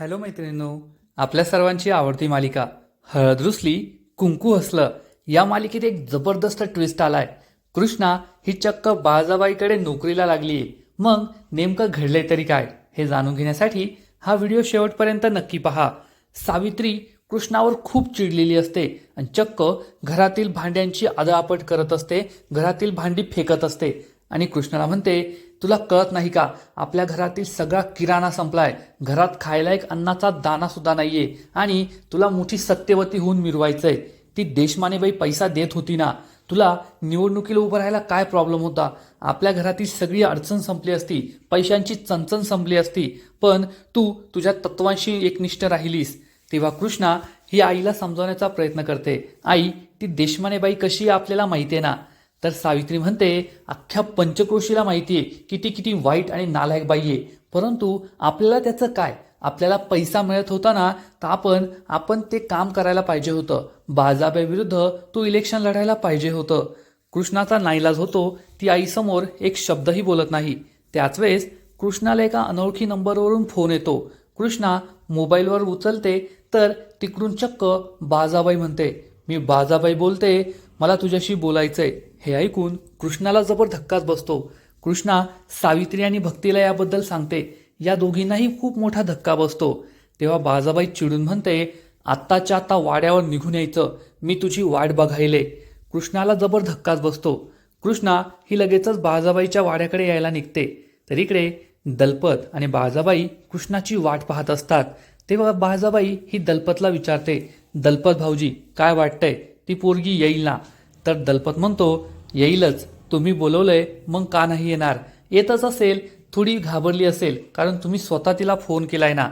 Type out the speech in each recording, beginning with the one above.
Hello मैत्रिणींनो आपल्या सर्वांची आवडती मालिका हळद रुसली कुंकू हसलं या मालिकेत एक जबरदस्त ट्विस्ट आलाय. कृष्णा ही चक्क बाळजाबाईकडे नोकरीला लागलीये. मग नेमकं घडले तरी काय हे जाणून घेण्यासाठी हा व्हिडिओ शेवटपर्यंत नक्की पहा. सावित्री कृष्णावर खूप चिडलेली असते आणि चक्क घरातील भांड्यांची आदळापट करत असते घरातील भांडी फेकत असते. आणि कृष्णाला म्हणते तुला कळत नाही का? आपल्या घरातील सगळा किराणा संपलाय. घरात खायला एक अन्नाचा दाना सुद्धा नाहीये. आणि तुला मोठी सत्यवती होऊन मिरवायचंय. ती देशमानेबाई पैसा देत होती ना? तुला निवडणुकीला उभं राहायला काय प्रॉब्लेम होता? आपल्या घरातील सगळी अडचण संपली असती. पैशांची चणचण संपली असती. पण तू तुझ्या तत्वांशी एकनिष्ठ राहिलीस. तेव्हा कृष्णा ही आईला समजावण्याचा प्रयत्न करते. आई ती देशमानेबाई कशी आपल्याला माहिती आहे ना? तर सावित्री म्हणते अख्ख्या पंचक्रोशीला माहिती आहे की ती किती वाईट आणि नालायक बाई आहे. परंतु आपल्याला त्याचं काय? आपल्याला पैसा मिळत होता ना तर आपण आपण ते काम करायला पाहिजे होतं. बाजाबाई विरुद्ध तू इलेक्शन लढायला पाहिजे होतं. कृष्णाचा नाईलाज होतो ती आईसमोर एक शब्दही बोलत नाही. त्याच वेळेस कृष्णाला एका अनोळखी नंबरवरून फोन येतो. कृष्णा मोबाईलवर उचलते तर तिकडून चक्क बाजाबाई म्हणते मी बाजाबाई बोलते मला तुझ्याशी बोलायचंय. हे ऐकून कृष्णाला जबर धक्काच बसतो. कृष्णा सावित्री आणि भक्तीला याबद्दल सांगते. या दोघींनाही खूप मोठा धक्का बसतो. तेव्हा बाजाबाई चिडून म्हणते आत्ताच्या आत्ता वाड्यावर निघून यायचं. मी तुझी वाट बघायले. कृष्णाला जबर धक्काच बसतो. कृष्णा ही लगेचच बाजाबाईच्या वाड्याकडे यायला निघते. तर इकडे दलपत आणि बाजाबाई कृष्णाची वाट पाहत असतात. तेव्हा बाजाबाई ही दलपतला विचारते दलपत भाऊजी काय वाटतंय? ती पोरगी येईल ना? तर दलपत म्हणतो येईलच. तुम्ही बोलवलंय मग का नाही येणार? येतच असेल थोडी घाबरली असेल कारण तुम्ही स्वतः तिला फोन केलाय ना.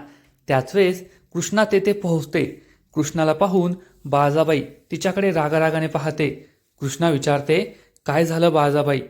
त्याच वेळेस कृष्णा तेथे पोहोचते. कृष्णाला पाहून बाळजाबाई तिच्याकडे रागारागाने पाहते. कृष्णा विचारते काय झालं बाजाबाई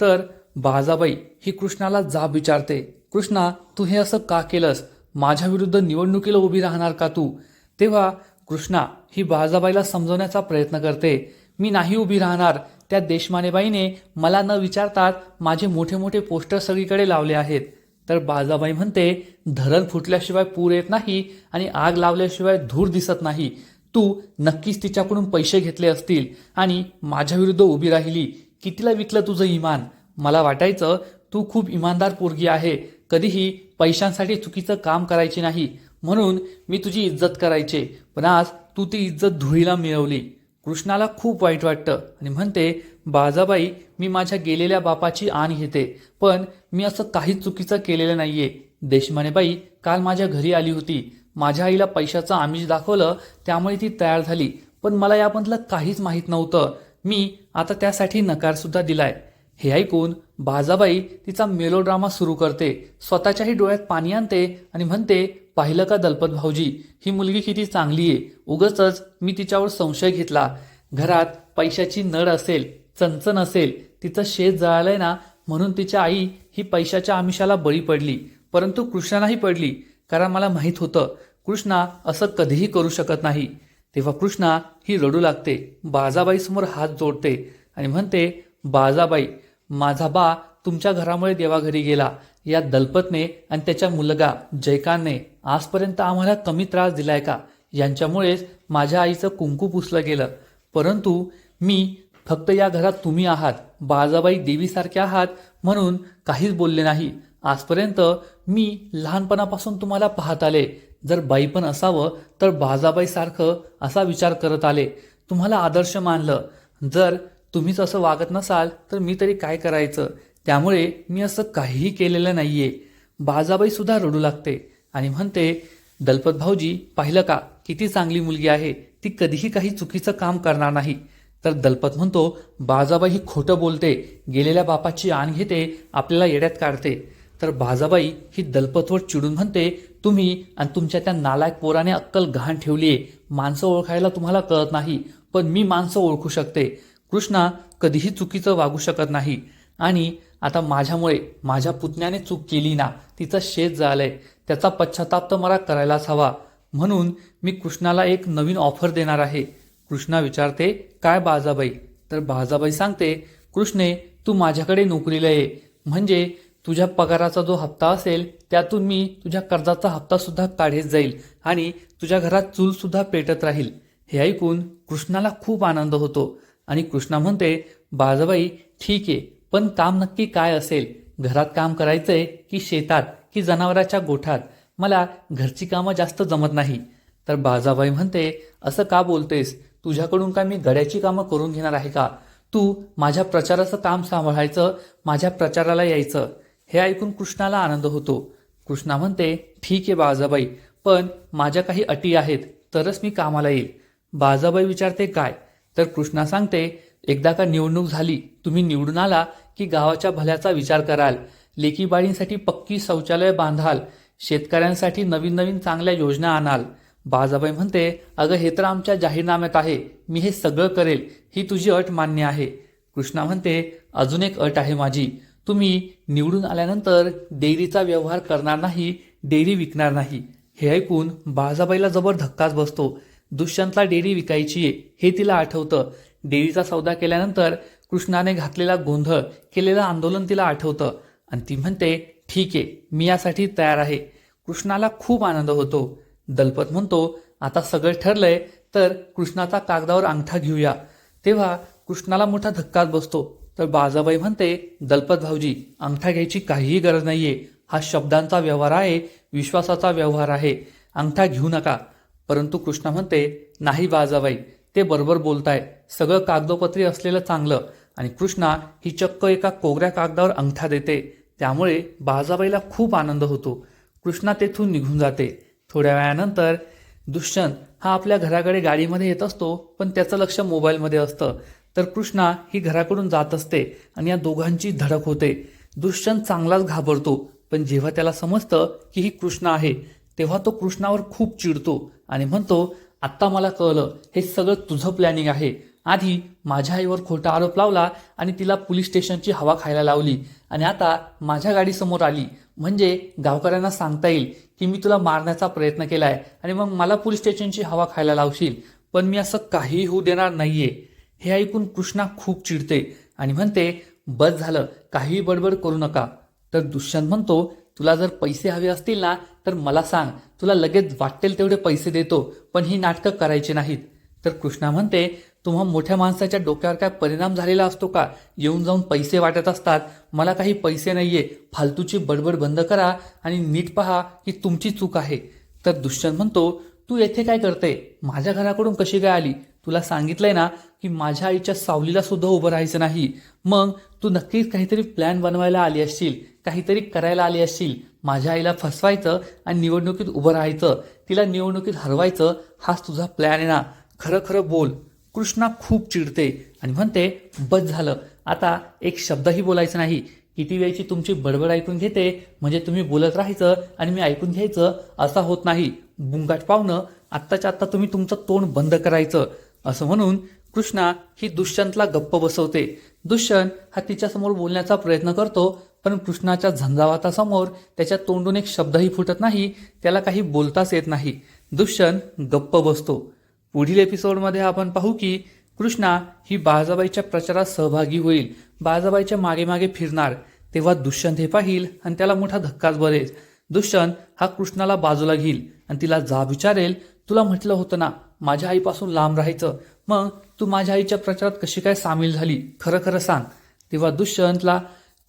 तर बाजाबाई ही कृष्णाला जाब विचारते. कृष्णा तू हे असं का केलंस? माझ्या विरुद्ध निवडणुकीला उभी राहणार का तू? तेव्हा कृष्णा ही बाळजाबाईला समजवण्याचा प्रयत्न करते. मी नाही उभी राहणार. त्या देशमानेबाईने मला न विचारताच माझे मोठे मोठे पोस्टर सगळीकडे लावले आहेत. तर बाजाबाई म्हणते धरण फुटल्याशिवाय पूर येत नाही आणि आग लावल्याशिवाय धूर दिसत नाही. तू नक्कीच तिच्याकडून पैसे घेतले असतील आणि माझ्याविरुद्ध उभी राहिली. कितीला विकलं तुझं इमान? मला वाटायचं तू खूप इमानदार पोरगी आहे. कधीही पैशांसाठी चुकीचं काम करायचे नाही. म्हणून मी तुझी इज्जत करायचे. पण आज तू ती इज्जत धुळीला मिळवली. कृष्णाला खूप वाईट वाटतं. आणि म्हणते बाजाबाई मी माझ्या गेलेल्या बापाची आण घेते पण मी असं काहीच चुकीचं केलेलं नाहीये. देशमानेबाई काल माझ्या घरी आली होती. माझ्या आईला पैशाचं आमिष दाखवलं त्यामुळे ती तयार झाली. पण मला यामधलं काहीच माहीत नव्हतं. मी आता त्यासाठी नकारसुद्धा दिलाय. हे ऐकून बाजाबाई तिचा मेलोड्रामा सुरू करते. स्वतःच्याही डोळ्यात पाणी आणते आणि म्हणते पाहिलं का दलपत भाऊजी? ही मुलगी किती चांगली आहे. उगच मी तिच्यावर संशय घेतला. घरात पैशाची नड असेल चणचण असेल तिचं शेत जळालंय ना म्हणून तिच्या आई ही पैशाच्या आमिषाला बळी पडली. परंतु कृष्णालाही पडली कारण मला माहीत होतं कृष्णा असं कधीही करू शकत नाही. तेव्हा कृष्णा ही रडू लागते. बाजाबाई समोर हात जोडते आणि म्हणते बाजाबाई माझा बा तुमच्या घरामुळे देवाघरी गेला. या दलपतने आणि त्याच्या मुलगा जयकांतने आजपर्यंत आम्हाला कमी त्रास दिलाय का? यांच्यामुळेच माझ्या आईचं कुंकू पुसलं गेलं. परंतु मी फक्त या घरात तुम्ही आहात. बाजाबाई देवीसारखे आहात म्हणून काहीच बोलले नाही. आजपर्यंत मी लहानपणापासून तुम्हाला पाहत आले. जर बाई पण असावं तर बाळजाबाईसारखं असा विचार करत आले. तुम्हाला आदर्श मानलं. जर तुम्हीच असं वागत नसाल तर मी तरी काय करायचं? त्यामुळे मी असं काहीही केलेलं नाही आहे बाजाबाईसुद्धा रडू लागते आणि म्हणते दलपत भाऊजी पाहिलं का? किती चांगली मुलगी आहे. ती कधीही काही चुकीचं काम करणार नाही. तर दलपत म्हणतो बाजाबाई ही खोटं बोलते. गेलेल्या बापाची आण घेते आपल्याला येड्यात काढते. तर बाजाबाई ही दलपतवर चिडून म्हणते तुम्ही आणि तुमच्या त्या नालायक पोराने अक्कल घाण ठेवली आहे माणसं ओळखायला तुम्हाला कळत नाही पण मी माणसं ओळखू शकते. कृष्णा कधीही चुकीचं वागू शकत नाही. आणि आता माझ्यामुळे माझ्या पुतण्याने चूक केली ना तिचं शेत झालंय त्याचा पश्चाताप तर मला करायलाच हवा. म्हणून मी कृष्णाला एक नवीन ऑफर देणार आहे. कृष्णा विचारते काय बाजाबाई? तर बाजाबाई सांगते कृष्णे तू माझ्याकडे नोकरीला ये. म्हणजे तुझ्या पगाराचा जो हप्ता असेल त्यातून मी तुझ्या कर्जाचा हप्ता सुद्धा काढत जाईल आणि तुझ्या घरात चूल सुद्धा पेटत राहील. हे ऐकून कृष्णाला खूप आनंद होतो. आणि कृष्णा म्हणते बाजाबाई ठीक आहे पण काम नक्की काय असेल? घरात काम करायचंय की शेतात की जनावराच्या गोठात? मला घरची कामं जास्त जमत नाही. तर बाजाबाई म्हणते असं का बोलतेस? तुझ्याकडून काय मी गड्याची कामं करून घेणार आहे का? तू माझ्या प्रचाराचं काम सांभाळायचं माझ्या प्रचाराला यायचं. हे ऐकून कृष्णाला आनंद होतो. कृष्णा म्हणते ठीक आहे बाजाबाई पण माझ्या काही अटी आहेत तरच मी कामाला येईल. बाजाबाई विचारते काय? तर कृष्णा सांगते एकदा का निवडणूक झाली तुम्ही निवडून आला की गावाच्या भल्याचा विचार कराल. लेकीबाळींसाठी पक्की शौचालय बांधाल. शेतकऱ्यांसाठी नवीन नवीन चांगल्या योजना आणाल. बाजाबाई म्हणते अगं हे तर आमच्या जाहीरनाम्यात आहे. मी हे सगळं करेल. ही तुझी अट मान्य आहे. कृष्णा म्हणते अजून एक अट आहे माझी. तुम्ही निवडून आल्यानंतर डेअरीचा व्यवहार करणार नाही डेअरी विकणार नाही. हे ऐकून बाळजाबाईला जबर धक्काच बसतो. दुष्यंतला डेअरी विकायची आहे हे तिला आठवतं. डेअरीचा सौदा केल्यानंतर कृष्णाने घातलेला गोंधळ केलेलं आंदोलन तिला आठवतं. आणि ती म्हणते ठीक आहे मी यासाठी तयार आहे. कृष्णाला खूप आनंद होतो. दलपत म्हणतो आता सगळं ठरलंय तर कृष्णाचा कागदावर अंगठा घेऊया. तेव्हा कृष्णाला मोठा धक्काच बसतो. तर बाजाबाई म्हणते दलपत भाऊजी अंगठा घ्यायची काहीही गरज नाहीये. हा शब्दांचा व्यवहार आहे विश्वासाचा व्यवहार आहे. अंगठा घेऊ नका. परंतु कृष्णा म्हणते नाही बाजाबाई ते बरोबर बोलताय. सगळं कागदोपत्री असलेलं चांगलं आणि कृष्णा ही चक्क एका कोगऱ्या कागदावर अंगठा देते. त्यामुळे बाजाबाईला खूप आनंद होतो. कृष्णा तेथून निघून जाते. थोड्या वेळानंतर दुष्यंत हा आपल्या घराकडे गाडीमध्ये येत असतो पण त्याचं लक्ष मोबाईलमध्ये असतं. तर कृष्णा ही घराकडून जात असते आणि या दोघांची धडक होते. दुष्यंत चांगलाच घाबरतो पण जेव्हा त्याला समजतं की ही कृष्णा आहे तेव्हा तो कृष्णावर खूप चिडतो आणि म्हणतो आत्ता मला कळलं हे सगळं तुझं प्लॅनिंग आहे. आधी माझ्या आईवर खोटा आरोप लावला आणि तिला पोलीस स्टेशनची हवा खायला लावली. आणि आता माझ्या गाडीसमोर आली. म्हणजे गावकऱ्यांना सांगता येईल की मी तुला मारण्याचा प्रयत्न केलाय आणि मग मला पोलीस स्टेशनची हवा खायला लावशील. पण मी असं काहीही होऊ देणार नाहीये. हे ऐकून कृष्णा खूप चिडते आणि म्हणते बस झालं काहीही बडबड करू नका. तर दुष्यंत म्हणतो तुला जर पैसे हवे असतील ना तर मला सांग. तुला लगेच वाटेल तेवढे पैसे देतो पण ही नाटकं करायची नाहीत. तर कृष्णा म्हणते तुम्हा मोठ्या माणसाच्या डोक्यावर काय परिणाम झालेला असतो का? येऊन जाऊन पैसे वाटत असतात. मला काही पैसे नाहीये. फालतूची बडबड बंद करा आणि नीट पहा की तुमची चूक आहे. तर दुष्यंत म्हणतो तू येथे काय करते? माझ्या घराकडून कशी काय आली? तुला सांगितलंय ना की माझ्या आईच्या सावलीला सुद्धा उभं राहायचं नाही. मग तू नक्कीच काहीतरी प्लॅन बनवायला आली असशील काहीतरी करायला आली असशील. माझ्या आईला फसवायचं आणि निवडणुकीत उभं राहायचं तिला निवडणुकीत हरवायचं हाच तुझा प्लॅन आहे ना. खरं खरं बोल. कृष्णा खूप चिडते आणि म्हणते बस झालं. आता एक शब्दही बोलायचं नाही. किती वेळची तुमची बडबड ऐकून घेते म्हणजे तुम्ही बोलत राहायचं आणि मी ऐकून घ्यायचं असा होत नाही. बुंगाट पाहुणं आत्ताच्या आत्ता तुम्ही तुमचं तोंड बंद करायचं. असं म्हणून कृष्णा ही दुष्यंतला गप्प बसवते. दुष्यंत हा तिच्यासमोर बोलण्याचा प्रयत्न करतो पण कृष्णाच्या झंझावातासमोर त्याच्या तोंडून एक शब्दही फुटत नाही त्याला काही बोलताच येत नाही. दुष्यंत गप्प बसतो. पुढील एपिसोडमध्ये आपण पाहू की कृष्णा ही बाळजाबाईच्या प्रचारात सहभागी होईल बाळजाबाईच्या मागे मागे फिरणार तेव्हा दुष्यंत हे पाहिल आणि त्याला मोठा धक्काच बरेल. दुष्यंत हा कृष्णाला बाजूला घेईल आणि तिला जा विचारेल तुला म्हटलं होतं ना माझ्या आईपासून लांब राहायचं. मग तू माझ्या आईच्या प्रचारात कशी काय सामील झाली? खरं खरं सांग. तेव्हा दुष्यंतला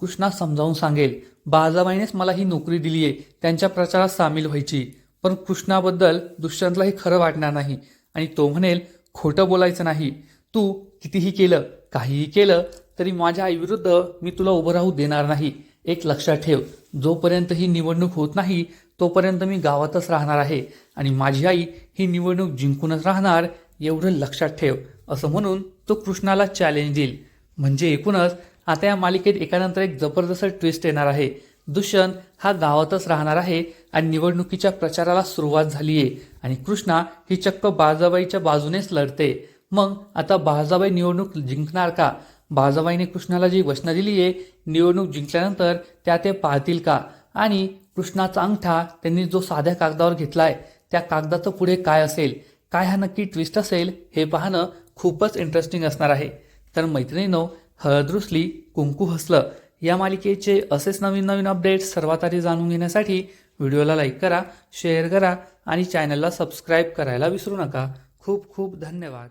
कृष्णा समजावून सांगेल बाजाबाईनेच मला ही नोकरी दिली आहे त्यांच्या प्रचारात सामील व्हायची. पण कृष्णाबद्दल दुष्यंतला हे खरं वाटणार नाही. आणि तो म्हणेल खोटं बोलायचं नाही. तू कितीही केलं काहीही केलं तरी माझ्या आईविरुद्ध मी तुला उभं राहू देणार नाही. एक लक्षात ठेव जोपर्यंत ही निवडणूक होत नाही तोपर्यंत मी गावातच राहणार आहे आणि माझी आई ही निवडणूक जिंकूनच राहणार एवढं लक्षात ठेव असं म्हणून तो कृष्णाला चॅलेंज देईल. म्हणजे एकूणच आता या मालिकेत एकानंतर एक जबरदस्त ट्विस्ट येणार आहे. दुष्यंत हा गावातच राहणार आहे आणि निवडणुकीच्या प्रचाराला सुरुवात झाली आहे आणि कृष्णा ही चक्क बाळजाबाईच्या बाजूनेच लढते. मग आता बाळजाबाई निवडणूक जिंकणार का? बाळजाबाईने कृष्णाला जी वचनं दिली आहे निवडणूक जिंकल्यानंतर त्या ते पाळतील का? आणि कृष्णाचा अंगठा त्यांनी जो साध्या कागदावर घेतलाय त्या कागदाचं पुढे काय असेल काय हा नक्की ट्विस्ट असेल हे पाहणं खूपच इंटरेस्टिंग असणार आहे. तर मैत्रिणीनो हळद रुसली कुंकू हसलं या मालिकेचे असेच नवीन नवीन अपडेट्स सर्वात आधी जाणून घेण्यासाठी व्हिडिओला लाईक करा शेअर करा आणि चॅनलला सबस्क्राईब करायला विसरू नका. खूप खूप धन्यवाद.